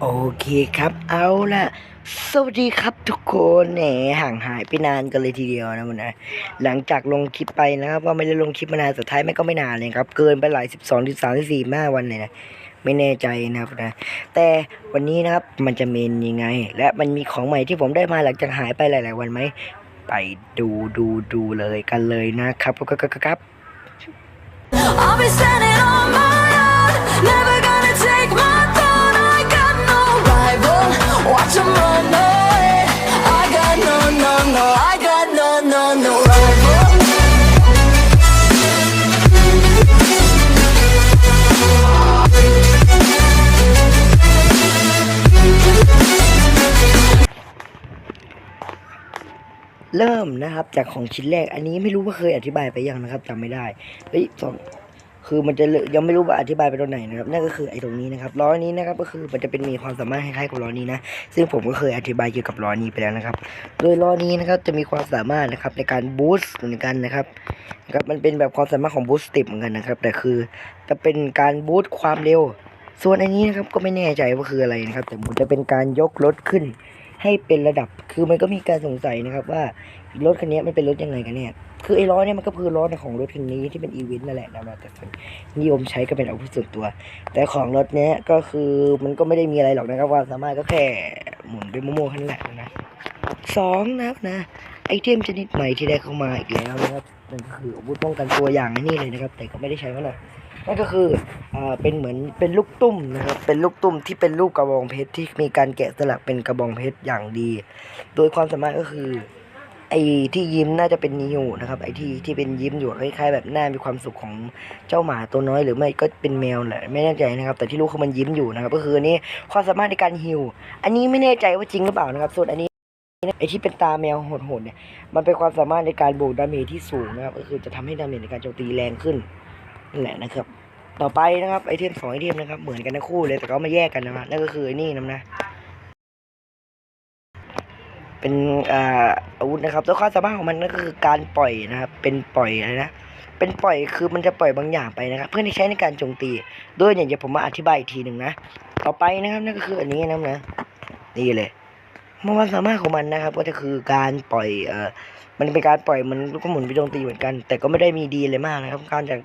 โอเคครับ เอาล่ะ สวัสดีครับทุกคนแหนห่างหายไปนานกันเลยทีเดียวนะมันนะหลังจากลงคลิปไปนะครับว่าไม่ได้ลงคลิปมานานสุดท้ายไม่ก็ไม่นานเลยครับ เกินไปหลายสิบสองสิบสามสิบสี่ห้าวันเลยนะไม่แน่ใจนะครับนะ แต่วันนี้นะครับมันจะเมนยังไง และมันมีของใหม่ที่ผมได้มาหลังจากหายไปหลาย ๆ วันไหมไปดูดูดูเลยกันเลยนะครับครับครับ เริ่มนะครับ จากของชิ้นแรก อันนี้ไม่รู้ว่าเคยอธิบายไปยังนะครับจำไม่ได้เฮ้ยสองคือมันจะยังไม่รู้ว่าอธิบายไปตรงไหนนะครับนั่นก็คือไอ้ตรงนี้นะครับล้อนี้นะครับก็คือมันจะเป็นมีความสามารถคล้ายๆกับล้อนี้นะซึ่งผมก็เคยอธิบายเกี่ยวกับล้อนี้ไปแล้วนะครับ โดยล้อนี้นะครับจะมีความสามารถนะครับในการบูสต์เหมือนกันนะครับนะครับมันเป็นแบบความสามารถของบูสต์ติเหมือนกันนะครับแต่คือจะเป็นการบูสต์ความเร็ว ส่วนอันนี้นะครับก็ไม่แน่ใจว่าคืออะไรนะครับแต่มันจะเป็นการยกรถขึ้น ให้เป็นระดับ คือมันก็มีการสงสัยนะครับว่ารถคันนี้มันเป็นรถยังไงกันเนี่ย คือไอ้ล้อเนี่ยมันก็คือล้อของรถคันนี้ที่เป็นอีเวนต์นั่นแหละนะแต่ส่วนนิยมใช้ก็เป็นอาวุธส่วนตัว แต่ของรถเนี้ยก็คือมันก็ไม่ได้มีอะไรหรอกนะครับว่าสามารถก็แค่หมุนไปโม่ๆแค่นั้นแหละนะสองนะครับนะไอเทมชนิดใหม่ที่ได้เข้ามาอีกแล้วนะครับนั่นก็คืออาวุธป้องกันตัวอย่างนี้เลยนะครับ แต่ก็ไม่ได้ใช้มาหน่อย นั่นก็คืออ่าเป็นเหมือนเป็นลูกตุ้มนะครับ เป็นลูกตุ้มที่เป็นรูปกระบองเพชรที่มีการแกะสลักเป็นกระบองเพชรอย่างดี โดยความสามารถก็คือไอ้ที่ยิ้มน่าจะเป็นนิวนะครับไอ้ที่ที่เป็นยิ้มอยู่คล้ายๆแบบหน้ามีความสุขของเจ้าหมาตัวน้อยหรือไม่ก็เป็นแมวแหละไม่แน่ใจนะครับ แต่ที่รู้คือมันยิ้มอยู่นะครับ ก็คืออันนี้ความสามารถในการฮิวอันนี้ไม่แน่ใจว่าจริงหรือเปล่านะครับ ส่วนอันนี้ไอ้ที่เป็นตาแมวโหดๆเนี่ยมันเป็นความสามารถในการบวกดาเมจที่สูงนะครับ ก็คือจะทำให้ดาเมจในการโจมตีแรงขึ้นนั่นแหละนะครับ ต่อไปนะครับไอเทมสองไอเทมนะครับเหมือนกันทั้งคู่เลยแต่ก็มาแยกกันนะครับนั่นก็คือไอ้นี่นะนะ เป็นอ่าอาวุธนะครับตัวความสามารถของมันก็คือการปล่อยนะครับ เป็นปล่อยอะไรนะเป็นปล่อยคือมันจะปล่อยบางอย่างไปนะครับ เพื่อที่ใช้ในการโจมตีโดยอย่างเดี๋ยวผมมาอธิบายอีกทีหนึ่งนะต่อไปนะครับนั่นก็คืออันนี้นะนะนี่เลยความสามารถของมันนะครับ ก็จะคือการปล่อยเอ่อ มันเป็นการปล่อยมันก็หมุนไปโจมตีเหมือนกัน แต่ก็ไม่ได้มีดีเลยมากนะครับการจะ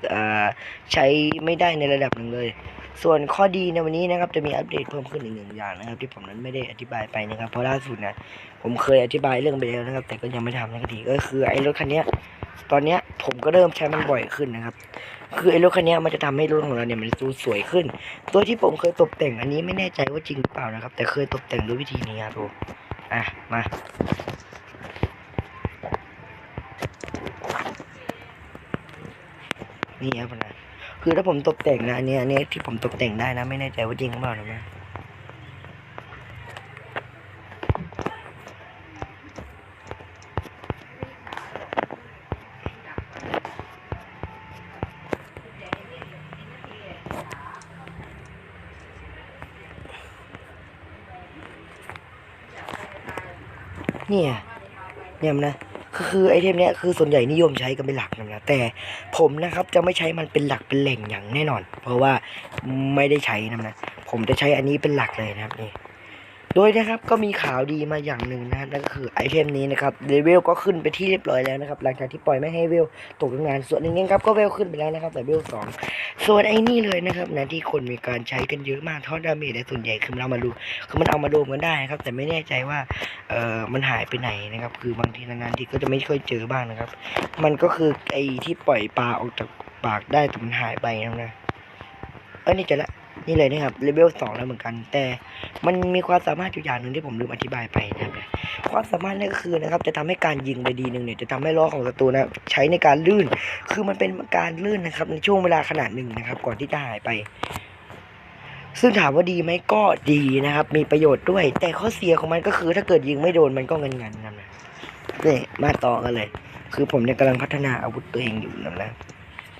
ใช้ไม่ได้ในระดับหนึ่งเลย ส่วนข้อดีในวันนี้นะครับจะมีอัปเดตเพิ่มขึ้นอีกหนึ่งอย่างนะครับ ที่ผมนั้นไม่ได้อธิบายไปนะครับเพราะล่าสุดนะผมเคยอธิบายเรื่องไปแล้วนะครับ แต่ก็ยังไม่ทำสักทีก็คือไอ้รถคันนี้ตอนเนี้ยผมก็เริ่มใช้มันบ่อยขึ้นนะครับคือไอ้รถคันนี้มันจะทำให้รถของเราเนี่ยมันดูสวยขึ้น ตัวที่ผมเคยตกแต่งอันนี้ไม่แน่ใจว่าจริงหรือเปล่านะครับ แต่เคยตกแต่งด้วยวิธีนี้ครับดูอะมา นี่ครับนะคือถ้าผมตกแต่งนะอันเนี้ยอันนี้ที่ผมตกแต่งได้นะไม่แน่ใจว่าจริงหรือเปล่านะเนี่ยเนี่ยมันนะ คือคือไอเทมเนี้ยคือส่วนใหญ่นิยมใช้กันเป็นหลักนะแต่ผมนะครับจะไม่ใช้มันเป็นหลักเป็นแหล่งอย่างแน่นอน เพราะว่าไม่ได้ใช้นะนะผมจะใช้อันนี้เป็นหลักเลยนะครับนี่ โดยนะครับก็มีข่าวดีมาอย่างหนึ่งนะครับนั่นก็คือไอเทมนี้นะครับเลเวลก็ขึ้นไปที่เรียบร้อยแล้วนะครับหลังจากที่ปล่อยไม่ให้เวลตกงานส่วนหนึ่งครับก็เวลขึ้นไปแล้วนะครับแต่เวลสองส่วนไอ้นี่เลยนะครับนะที่คนมีการใช้กันเยอะมากทอดดาเมจแต่ส่วนใหญ่คือเรามาดูคือมันเอามารวมกันได้นะครับแต่ไม่แน่ใจว่าเอ่อมันหายไปไหนนะครับคือบางทีนานๆทีก็จะไม่ค่อยเจอบ้างนะครับ มันก็คือไอ้ที่ปล่อยปลาออกจากปากได้แต่มันหายไปนะนะเออนี่เจอละ นี่เลยนะครับเลเวลสองแล้วเหมือนกัน แต่มันมีความสามารถอยู่อย่างหนึ่งที่ผมลืมอธิบายไปนะครับความสามารถนั่นก็คือนะครับ จะทำให้การยิงไปดีหนึ่งเนี่ยจะทำให้ล้อของศัตรูนะใช้ในการลื่น คือมันเป็นการลื่นนะครับ ในช่วงเวลาขนาดหนึ่งนะครับ ก่อนที่จะหายไป ซึ่งถามว่าดีไหมก็ดีนะครับ มีประโยชน์ด้วย แต่ข้อเสียของมันก็คือ ถ้าเกิดยิงไม่โดนมันก็เงินงันๆนะนี่มาต่อกันเลย คือผมเนี่ยกำลังพัฒนาอาวุธตัวเองอยู่นะนะ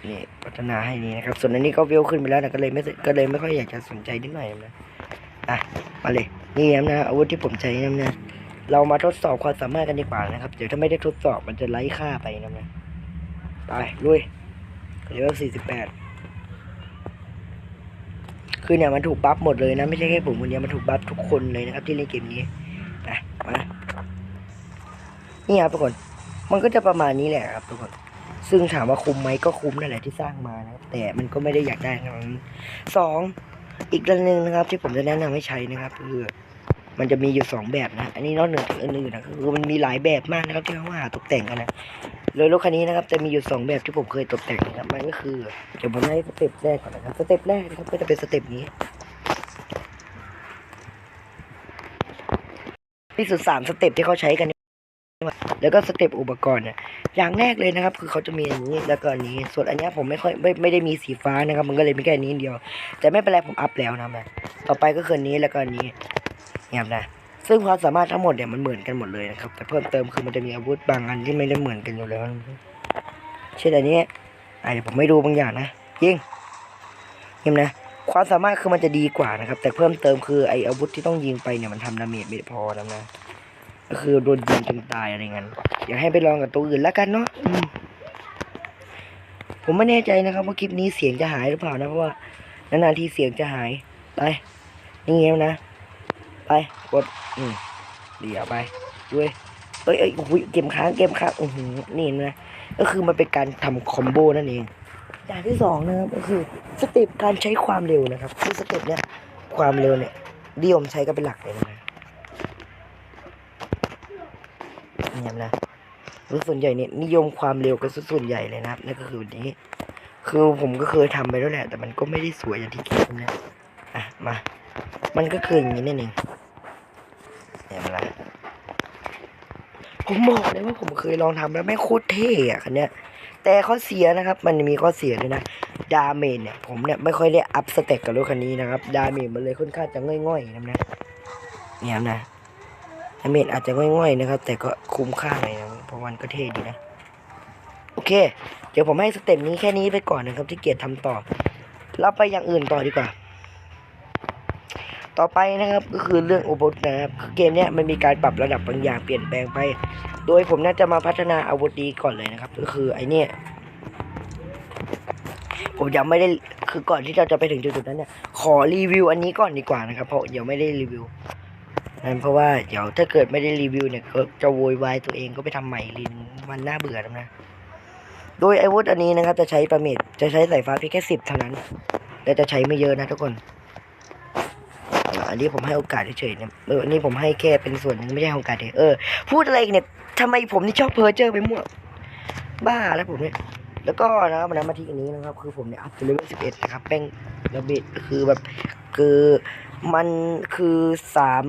นี่พัฒนาให้นี่นะครับ ส่วนอันนี้ก็เวขึ้นไปแล้วนะก็เลยไม่ก็เลยไม่ค่อยอยากจะสนใจนิดหน่อยนะอะมาเลยนี่นะนะอาวุธที่ผมใช้นะนะเรามาทดสอบความสามารถกันดีกว่านะครับ เดี๋ยวถ้าไม่ได้ทดสอบมันจะไร้ค่าไปนะนะไปลุยเลเวลสี่สิบแปดคือเนี่ยมันถูกบัฟหมดเลยนะไม่ใช่แค่ผมคนเดียวมันถูกบัฟทุกคนเลยนะครับ ที่เล่นเกมนี้นะมานี่ครับทุกคน มันก็จะประมาณนี้แหละครับทุกคน ซึ่งถามว่าคุ้มไหมก็คุ้มนั่นแหละที่สร้างมานะแต่มันก็ไม่ได้อยากได้ขนาดนั้นสองอีกเรื่องหนึ่งนะครับ ที่ผมจะแนะนำให้ใช้นะครับคือมันจะมีอยู่สองแบบนะ อันนี้นอกเหนือจากอื่นๆนะคือมันมีหลายแบบมากนะครับที่เขาว่าตกแต่งกันนะโดยรถคันนี้นะครับจะมีอยู่สองแบบที่ผมเคยตกแต่งนะครับมันก็คือเดี๋ยวผมให้สเต็ปแรกก่อนนะครับสเต็ปแรกนะครับก็จะเป็นสเต็ปนี้ที่สุดสามสเต็ปที่เขาใช้กัน แล้วก็สเต็ปอุปกรณ์เนี่ยอย่างแรกเลยนะครับ คือเขาจะมีอันนี้แล้วก็อันนี้ ส่วนอันนี้ผมไม่ค่อยไม่ไม่ได้มีสีฟ้านะครับ มันก็เลยมีแค่นี้เดียว แต่ไม่เป็นไรผมอัพแล้วนะแม่ต่อไปก็คืออันนี้แล้วก็อันนี้เนี่ยนะซึ่งความสามารถทั้งหมดเนี่ยมันเหมือนกันหมดเลยนะครับ แต่เพิ่มเติมคือมันจะมีอาวุธบางอันที่ไม่ได้เหมือนกันอยู่แล้วเช่นอันนี้อะเดี๋ยวผมไม่ดูบางอย่างนะยิงยิงนะความสามารถคือมันจะดีกว่านะครับ แต่เพิ่มเติมคือไออาวุธที่ต้องยิงไปเนี่ยมันทำดาเมจไม่พอแล้วนะ ก็คือโดนยิงจนตายอะไรเงี้ยอยากให้ไปลองกับตัวอื่นแล้วกันเนาะผมไม่แน่ใจนะครับว่าคลิปนี้เสียงจะหายหรือเปล่านะเพราะว่านานๆทีเสียงจะหายไปนี่ไงนะ ไปกดอืมเดี๋ยวไปด้วยเอ้ยเอ้ยโอ้ยเกมค้างเกมค้างอือหือนี่นะก็คือมันเป็นการทำคอมโบนั่นเองอย่างที่สองนะครับก็คือสเต็ปการใช้ความเร็วนะครับคือสเต็ปเนี้ยความเร็วเนี่ยนิยมใช้กันเป็นหลักเลยนะ เนี่ยนะรู้ส่วนใหญ่เนี่ยนิยมความเร็วกันส่วนใหญ่เลยนะครับนั่นก็คือนนี้ คือผมก็เคยทำไปแล้วแหละ แต่มันก็ไม่ได้สวยอย่างที่คิดนะอะมา มันก็คืออย่างนี้นั่นเองเนี่ยมาละผมบอกเลยว่าผมเคยลองทำแล้วแม่โคตรเท่อะคันเนี้ยแต่ข้อเสียนะครับ มันมีข้อเสียด้วยนะดาเมจเนี่ยผมเนี่ยไม่ค่อยได้อัพสเต็กกับรถคันนี้นะครับ ดาเมจมันเลยค่อนข้างจะง่อยๆนะนะเนี่ยนะ ดาเมจอาจจะง่อยๆนะครับ แต่ก็คุ้มค่าหน่อยนะเพราะมันก็เท่ดีนะโอเค เดี๋ยวผมให้สเต็ปนี้แค่นี้ไปก่อนนะครับ ที่เกียรติทำต่อ เราไปอย่างอื่นต่อดีกว่า ต่อไปนะครับก็คือเรื่องอาวุธนะครับเกมเนี้ยมันมีการปรับระดับบางอย่างเปลี่ยนแปลงไป โดยผมน่าจะมาพัฒนาอาวุธดีก่อนเลยนะครับ ก็คือไอเนี่ยผมยังไม่ได้คือก่อนที่เราจะไปถึงจุดๆนั้นเนี่ยขอรีวิวอันนี้ก่อนดีกว่านะครับเพราะเดี๋ยวไม่ได้รีวิว นั่นเพราะว่าเดี๋ยวถ้าเกิดไม่ได้รีวิวเนี่ยก็จะโวยวายตัวเองก็ไปทำใหม่ลินมันน่าเบื่อนะ โดยไอวุธอันนี้นะครับ จะใช้ประเมดจะใช้สายฟ้าเพียงแค่สิบเท่านั้นและจะใช้ไม่เยอะนะทุกคนอันนี้ผมให้โอกาสเฉยๆเนี่ยเอออันนี้ผมให้แค่เป็นส่วนหนึงไม่ใช่โอกาสเดียเออ พูดอะไรเนี่ยทำไมผมนี่ชอบเพอเจ้อไปมั่วบ้าแล้วผมเนี่ยแล้วก็นะครับมันมาที่อันนี้นะครับ คือผมเนี่ยอัพเลเวลสิบเอ็ดนะครับแป้งระเบิดคือแบบคือมันคือสาม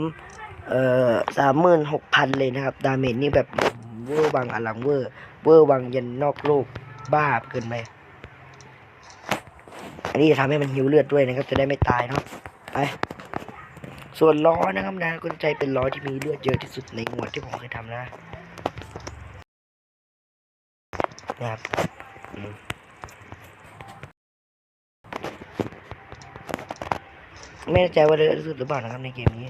เอ่อสามหมื่นหกพันเลยนะครับดาเมจนี่แบบเวอร์วังอลังเวอร์ เวอร์วังยันนอกโลกบ้าเกินไปอันนี้จะทำให้มันหิวเลือดด้วยนะครับ จะได้ไม่ตายเนาะไปส่วนล้อนะครับนะก็ใจเป็นล้อที่มีเลือดเยอะที่สุดในงวดที่ผมเคยทำนะนะครับไม่แน่ใจว่าเลือดที่สุดหรือเปล่านะครับในเกมนี้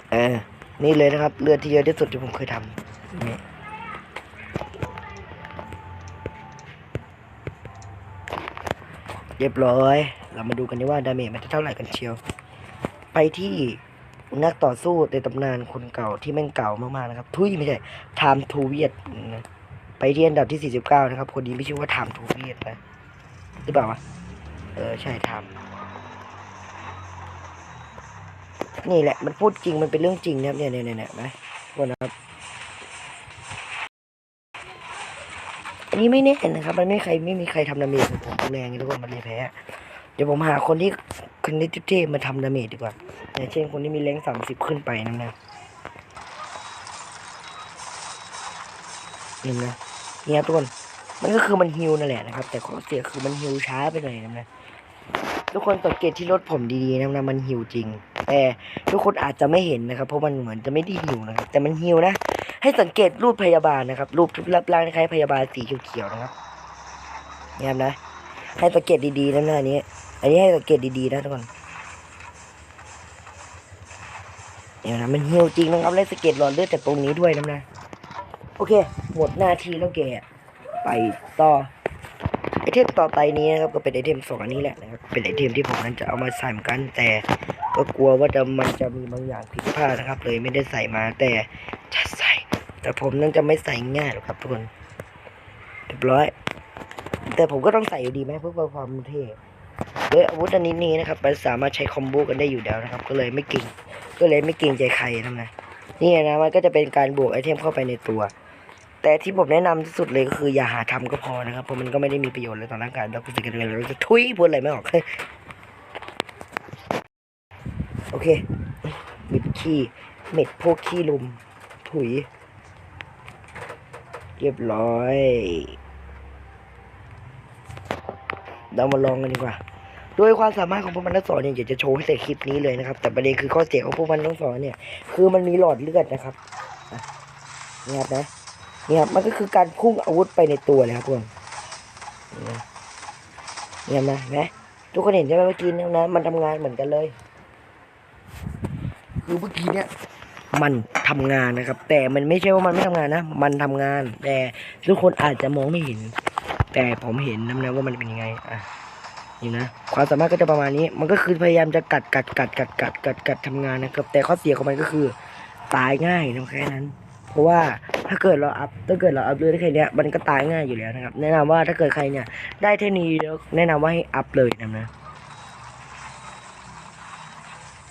เออนี่เลยนะครับ เลือดที่เยอะที่สุดที่ผมเคยทำนี่เรียบร้อย เรามาดูกันดีว่าดาเมจมันจะเท่าไหร่กันเชียว ไปที่นักต่อสู้ในตำนานคนเก่าที่แม่งเก่ามากๆนะครับ ทุยไม่ใช่ Time to เวียดนะไปที่อันดับที่ 49 นะครับ คนนี้ไม่ชื่อว่า Time to เวียดนะหรือเปล่าวะเออ ใช่ Time นี่แหละมันพูดจริงมันเป็นเรื่องจริงนะครับเนี่ยเนี่ยเนี่ยนะทุกคนนะครับอันนี้ไม่แน่นะครับ มันไม่ใครไม่มีใครทำดาเมจผมแรงทุกคนมันเลยแพ้เดี๋ยวผมหาคนที่คนที่เท่ๆมาทำดาเมจดีกว่าอย่างเช่นคนที่มีแรงสามสิบขึ้นไปนะนะเห็นไหมเนี่ยทุกคนมันก็คือมันฮิวนั่นแหละนะครับ แต่ข้อเสียคือมันฮิวช้าไปหน่อยนะนะ ทุกคนสังเกตที่รถผมดีๆนะนะมันฮิวจริง แต่ทุกคนอาจจะไม่เห็นนะครับ เพราะมันเหมือนจะไม่ได้ฮิวนะครับ แต่มันฮิวนะ ให้สังเกตรูปพยาบาลนะครับ รูปทุบรับร่างคล้ายพยาบาลสีเขียวๆนะครับเนี่ยครับนะ ให้สังเกตดีๆนะหน้านี้ อันนี้ให้สังเกตดีๆนะทุกคนเนี่ยนะมันเหี่ยวจริงนะครับและสังเกตหลอดเลือดจากตรงนี้ด้วยนะนะ โอเค หมดหน้าที่แล้วแกไปต่อ เทมต่อไปนี้นะครับก็เป็นไอเทมสองอันนี้แหละนะครับเป็นไอเทมที่ผมนั้นจะเอามาใส่เหมือนกัน แต่ก็กลัวว่าจะมันจะมีบางอย่างผิดพลาดนะครับ เลยไม่ได้ใส่มาแต่จะใส่ แต่ผมนั้นจะไม่ใส่ง่ายหรอกครับทุกคนเรียบร้อย แต่ผมก็ต้องใส่อยู่ดีไหมเพื่อความเท่โดยอาวุธอันนี้นี้นะครับมันสามารถใช้คอมโบกันได้อยู่แล้วนะครับ ก็เลยไม่เก่งก็เลยไม่เก่งใจใครนะนะนี่นะมันก็จะเป็นการบวกไอเทมเข้าไปในตัว แต่ที่ผมแนะนำที่สุดเลยก็คืออย่าหาทำก็พอนะครับเพราะมันก็ไม่ได้มีประโยชน์เลยต่อร่างกายเราคุยกันเลยเราจะทุยพูดอะไรไม่ออกโอเคเม็ดขี้เม็ดพวกขี้ลุม ถุย เรียบร้อย เรามาลองกันดีกว่าโดยความสามารถของพวกมันทั้งสองเนี่ยอยากจะโชว์ให้เสร็จคลิปนี้เลยนะครับ แต่ประเด็นคือข้อเสียของพวกมันทั้งสองเนี่ย คือมันมีหลอดเลือดนะครับอะนี่ครับนะ นี่ครับมันก็คือการพุ่งอาวุธไปในตัวเลยครับพวกนี่ครับนะนไหมทุกคนเห็นใช่ไหมเมื่อกี้นี่นะมันทำงานเหมือนกันเลย คือเมื่อกี้เนี่ยมันทำงานนะครับ แต่มันไม่ใช่ว่ามันไม่ทำงานนะ มันทำงาน แต่ทุกคนอาจจะมองไม่เห็น แต่ผมเห็นนะนะว่ามันเป็นยังไงอะนี่นะความสามารถก็จะประมาณนี้ มันก็คือพยายามจะกัดกัดกัดกัดกัดกัดกัดทำงานนะครับ แต่ข้อเสียของมันก็คือตายง่ายนะแค่นั้น เพราะว่าถ้าเกิดเราอัพถ้าเกิดเราอัพเลือดแค่เนี้ยมันก็ตายง่ายอยู่แล้วนะครับ แนะนำว่าถ้าเกิดใครเนี่ย ได้เท่านี้แล้แนะนำว่าให้อัพเลยนะนะ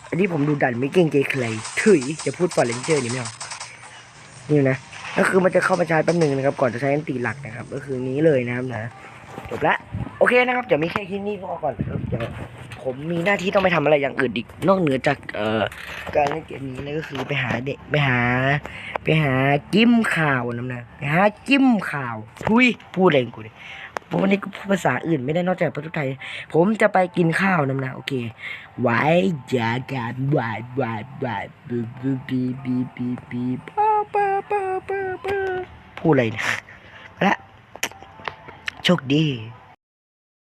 อันนี้ผมดูดันไม่เก่งเจใครถุยจะพูดฟอร์เรนเจอร์นี่ไม่เอานี่นะก็คือมันจะเข้ามาใช้แป๊บหนึงนะครับ ก่อนจะใช้อันตีหลักนะครับ ก็คือนี้เลยนะครับนะจบละโอเคนะครับเดี๋ยวมีแค่ที่นี่พอก่อนนะครับเดี๋ยว ผมมีหน้าที่ต้องไปทำอะไรอย่างอื่นอีก นอกเหนือจากเอ่อการเล่นเกมนี้นะก็คือไปหาเด็กไปหา ไปหาจิ้มข่าวนะนะไปหาจิ้มข่าวทุยพูดอะไรของกูดิเพราะวันนี้ก็พูภาษาอื่นไม่ได้นอกจากภาษาไทย ผมจะไปกินข้าวนะนะโอเคไว้จอกันบายบายบายบีบีบีบีบีบีป้าป้าป้าป้าป้าพูดอะไรเนะและโชคดี